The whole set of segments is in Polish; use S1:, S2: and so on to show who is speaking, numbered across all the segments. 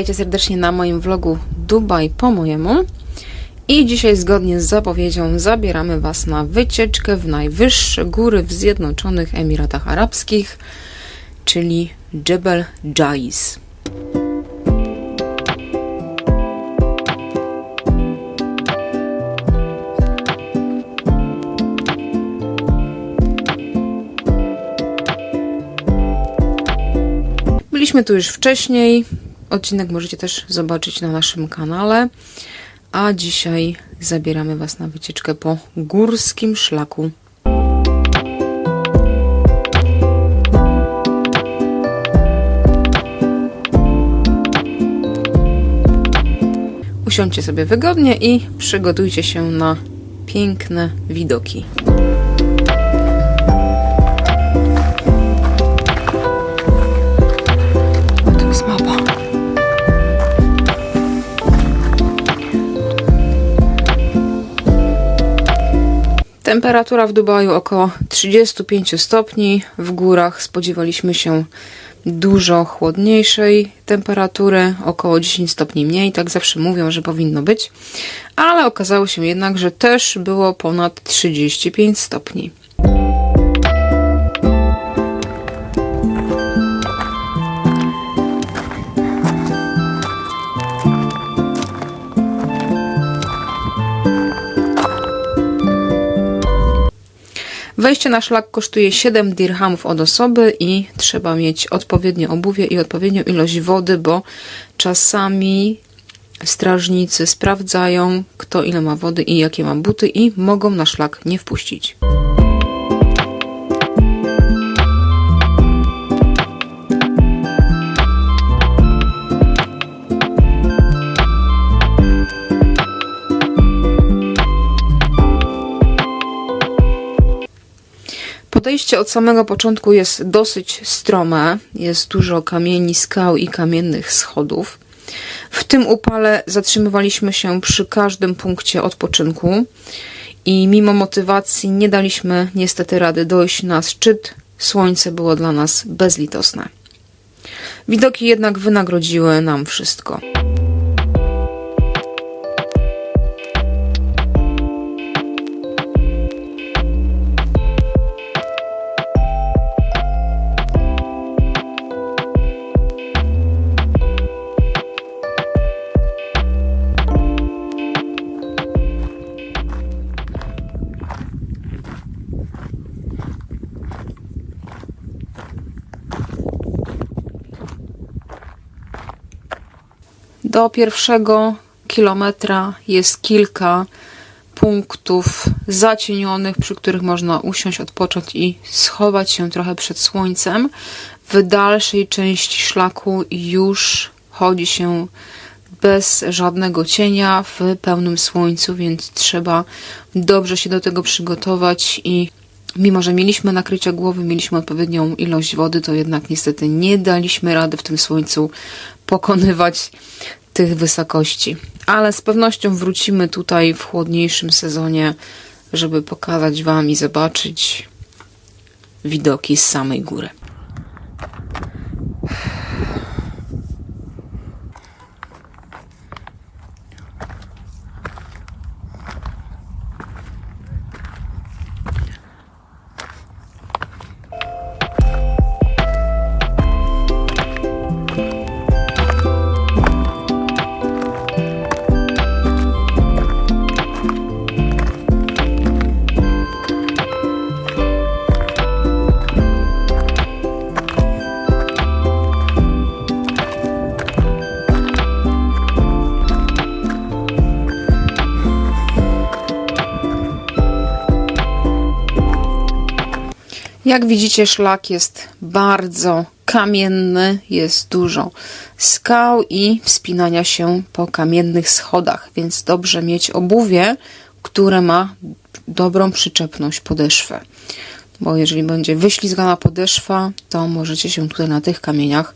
S1: Witajcie serdecznie na moim vlogu Dubaj po mojemu. I dzisiaj zgodnie z zapowiedzią zabieramy Was na wycieczkę w najwyższe góry w Zjednoczonych Emiratach Arabskich, czyli Jebel Jais. Byliśmy tu już wcześniej. Odcinek możecie też zobaczyć na naszym kanale. A dzisiaj zabieramy Was na wycieczkę po górskim szlaku. Usiądźcie sobie wygodnie i przygotujcie się na piękne widoki. Temperatura w Dubaju około 35 stopni. W górach spodziewaliśmy się dużo chłodniejszej temperatury, około 10 stopni mniej. Tak zawsze mówią, że powinno być. Ale okazało się jednak, że też było ponad 35 stopni. Wejście na szlak kosztuje 7 dirhamów od osoby i trzeba mieć odpowiednie obuwie i odpowiednią ilość wody, bo czasami strażnicy sprawdzają, kto ile ma wody i jakie ma buty i mogą na szlak nie wpuścić. Podejście od samego początku jest dosyć strome. Jest dużo kamieni, skał i kamiennych schodów. W tym upale zatrzymywaliśmy się przy każdym punkcie odpoczynku i mimo motywacji nie daliśmy niestety rady dojść na szczyt. Słońce było dla nas bezlitosne. Widoki jednak wynagrodziły nam wszystko. Do pierwszego kilometra jest kilka punktów zacienionych, przy których można usiąść, odpocząć i schować się trochę przed słońcem. W dalszej części szlaku już chodzi się bez żadnego cienia w pełnym słońcu, więc trzeba dobrze się do tego przygotować i mimo, że mieliśmy nakrycie głowy, mieliśmy odpowiednią ilość wody, to jednak niestety nie daliśmy rady w tym słońcu pokonywać tych wysokości. Ale z pewnością wrócimy tutaj w chłodniejszym sezonie, żeby pokazać Wam i zobaczyć widoki z samej góry. Jak widzicie, szlak jest bardzo kamienny, jest dużo skał i wspinania się po kamiennych schodach, więc dobrze mieć obuwie, które ma dobrą przyczepność podeszwę. Bo jeżeli będzie wyślizgana podeszwa, to możecie się tutaj na tych kamieniach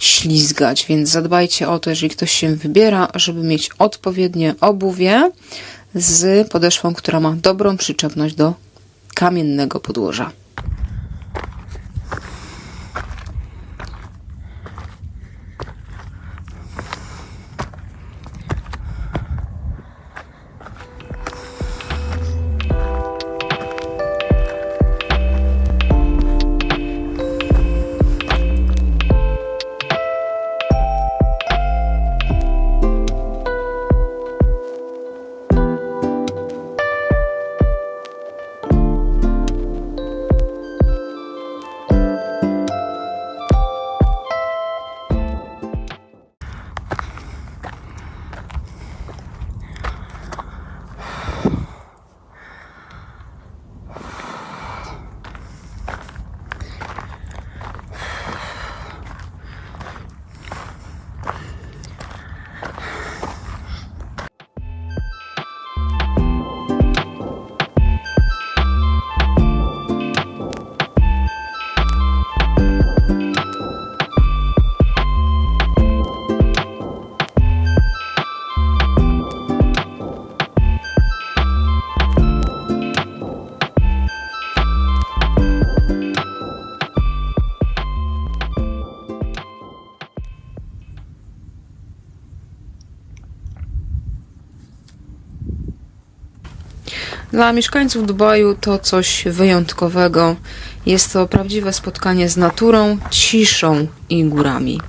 S1: ślizgać, więc zadbajcie o to, jeżeli ktoś się wybiera, żeby mieć odpowiednie obuwie z podeszwą, która ma dobrą przyczepność do kamiennego podłoża. Dla mieszkańców Dubaju to coś wyjątkowego. Jest to prawdziwe spotkanie z naturą, ciszą i górami.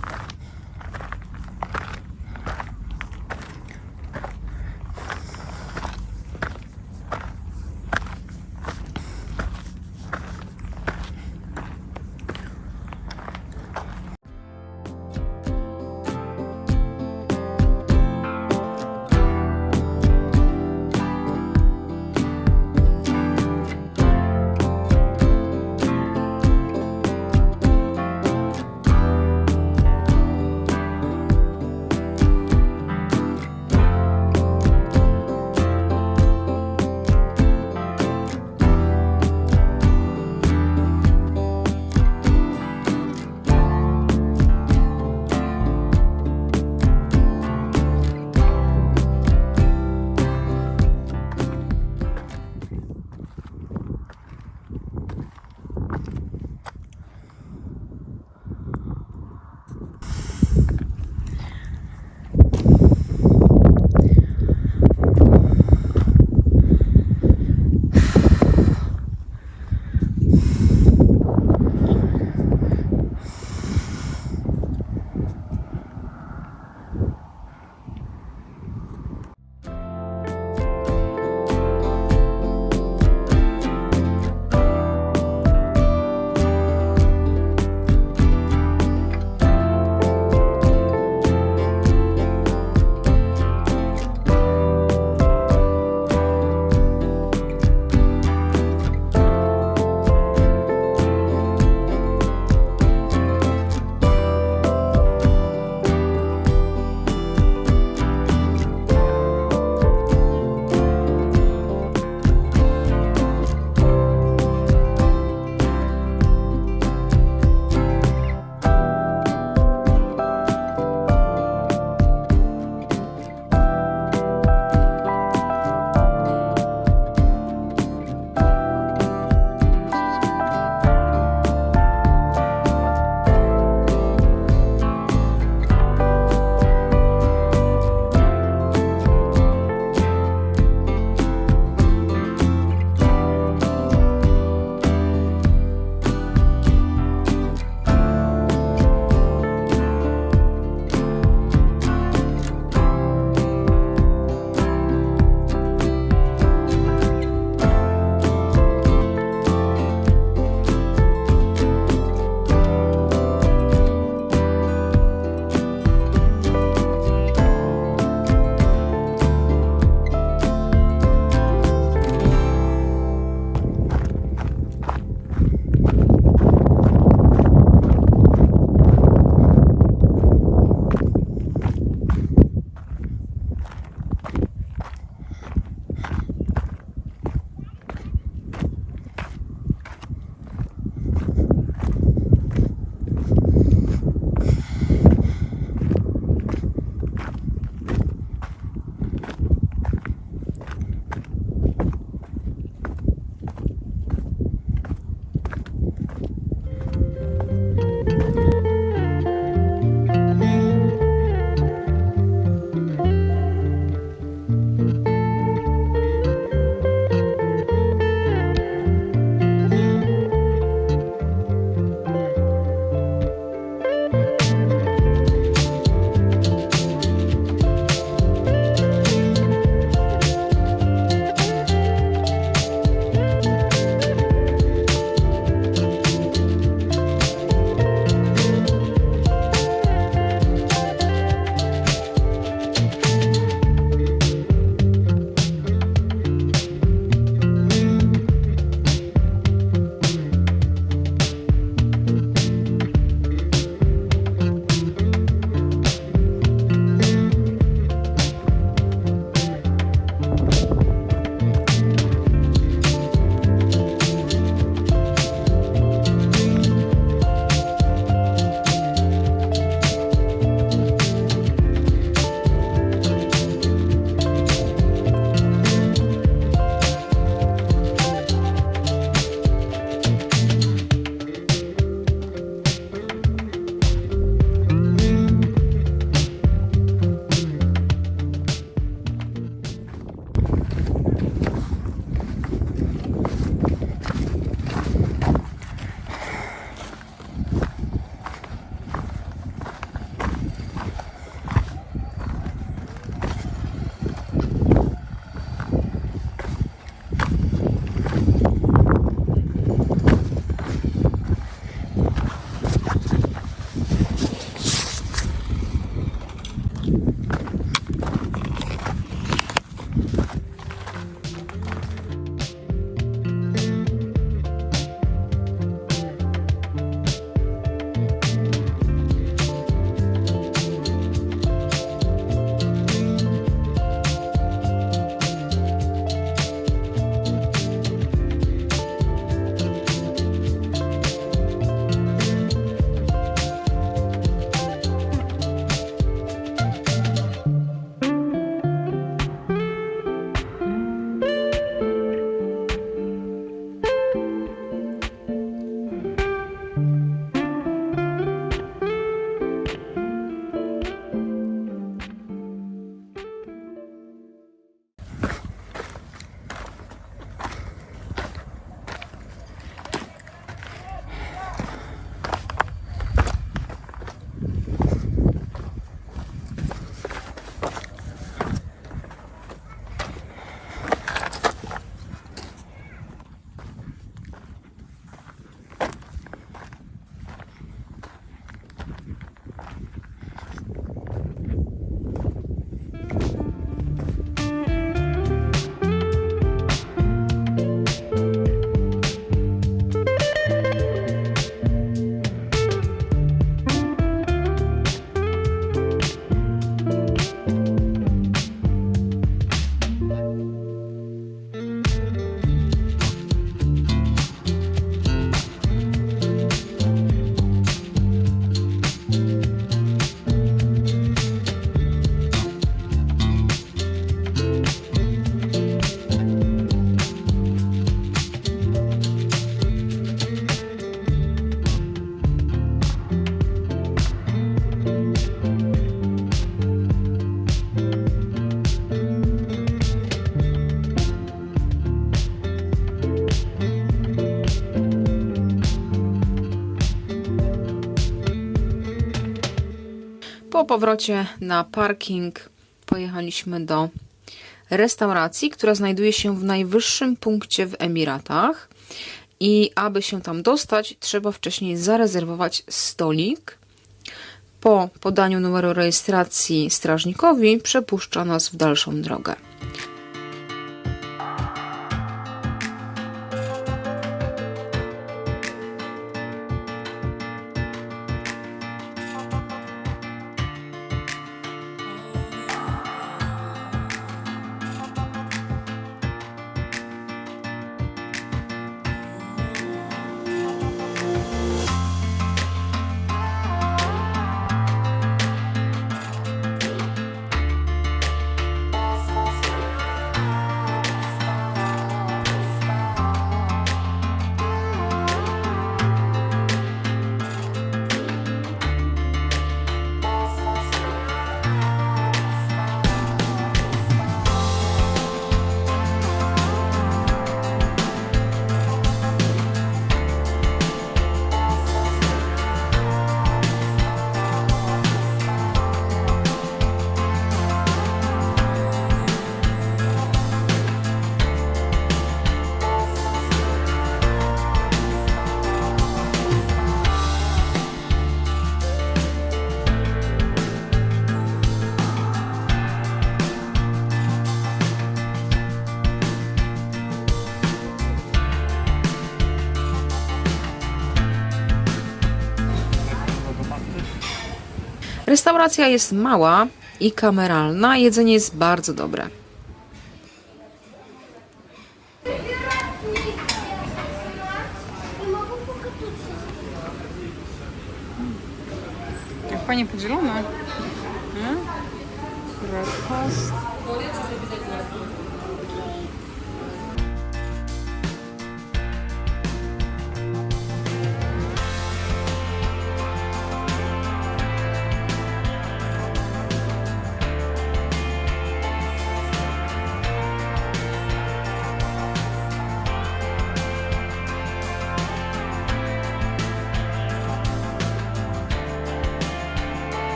S1: Po powrocie na parking pojechaliśmy do restauracji, która znajduje się w najwyższym punkcie w Emiratach. I aby się tam dostać, trzeba wcześniej zarezerwować stolik. Po podaniu numeru rejestracji strażnikowi przepuszcza nas w dalszą drogę. Restauracja jest mała i kameralna, jedzenie jest bardzo dobre.
S2: Jak fajnie podzielone. Nie? Breakfast.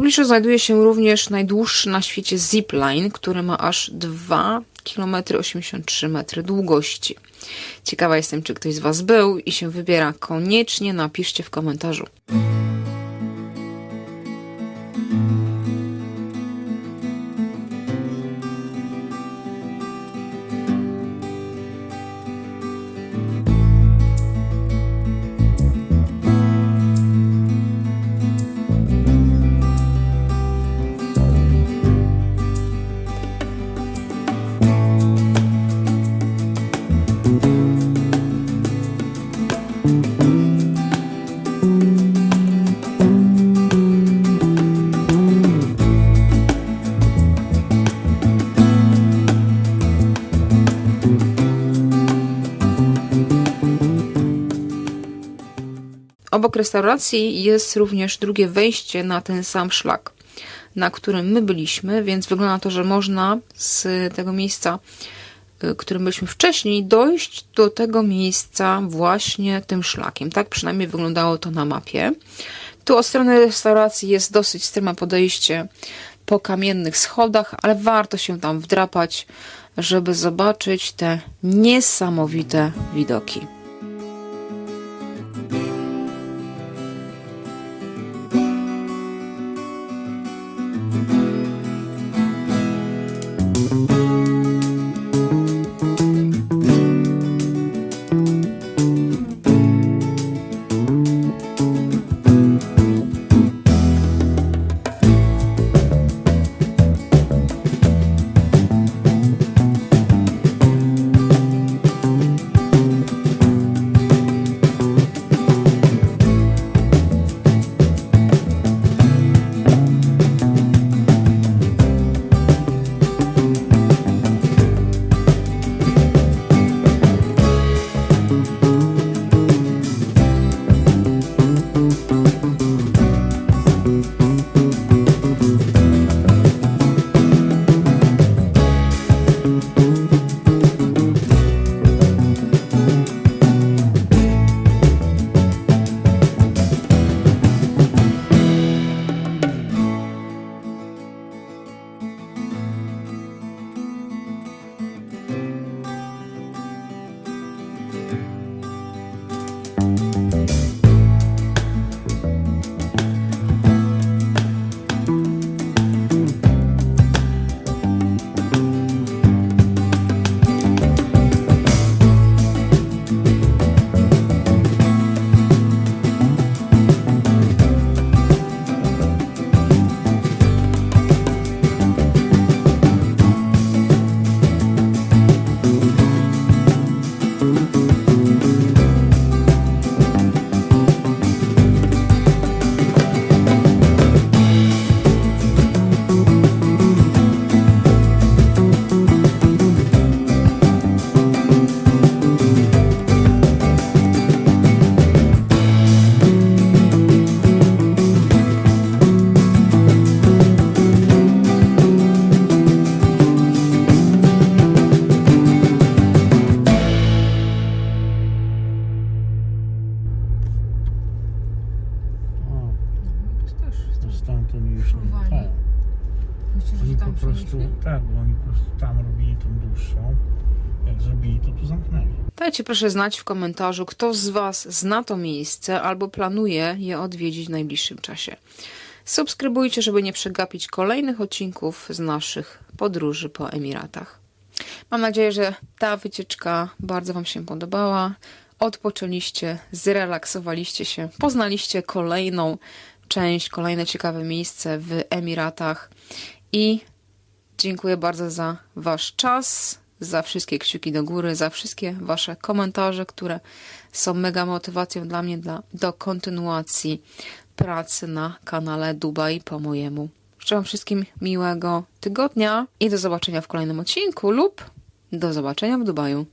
S1: Pobliżu znajduje się również najdłuższy na świecie zipline, który ma aż 2 km 83 metry długości. Ciekawa jestem, czy ktoś z Was był i się wybiera. Koniecznie napiszcie w komentarzu. Obok restauracji jest również drugie wejście na ten sam szlak, na którym my byliśmy, więc wygląda to, że można z tego miejsca, y, którym byliśmy wcześniej, dojść do tego miejsca właśnie tym szlakiem. Tak przynajmniej wyglądało to na mapie. Tu od strony restauracji jest dosyć strome podejście po kamiennych schodach, ale warto się tam wdrapać, żeby zobaczyć te niesamowite widoki.
S3: Prostu, tak, bo oni po prostu tam robili tą dłuższą. Jak zrobili, to tu zamknęli.
S1: Dajcie proszę znać w komentarzu, kto z Was zna to miejsce albo planuje je odwiedzić w najbliższym czasie. Subskrybujcie, żeby nie przegapić kolejnych odcinków z naszych podróży po Emiratach. Mam nadzieję, że ta wycieczka bardzo Wam się podobała. Odpoczęliście, zrelaksowaliście się, poznaliście kolejną część, kolejne ciekawe miejsce w Emiratach i Dziękuję bardzo za Wasz czas, za wszystkie kciuki do góry, za wszystkie Wasze komentarze, które są mega motywacją dla mnie dla, do kontynuacji pracy na kanale Dubaj po mojemu. Życzę Wam wszystkim miłego tygodnia i do zobaczenia w kolejnym odcinku lub do zobaczenia w Dubaju.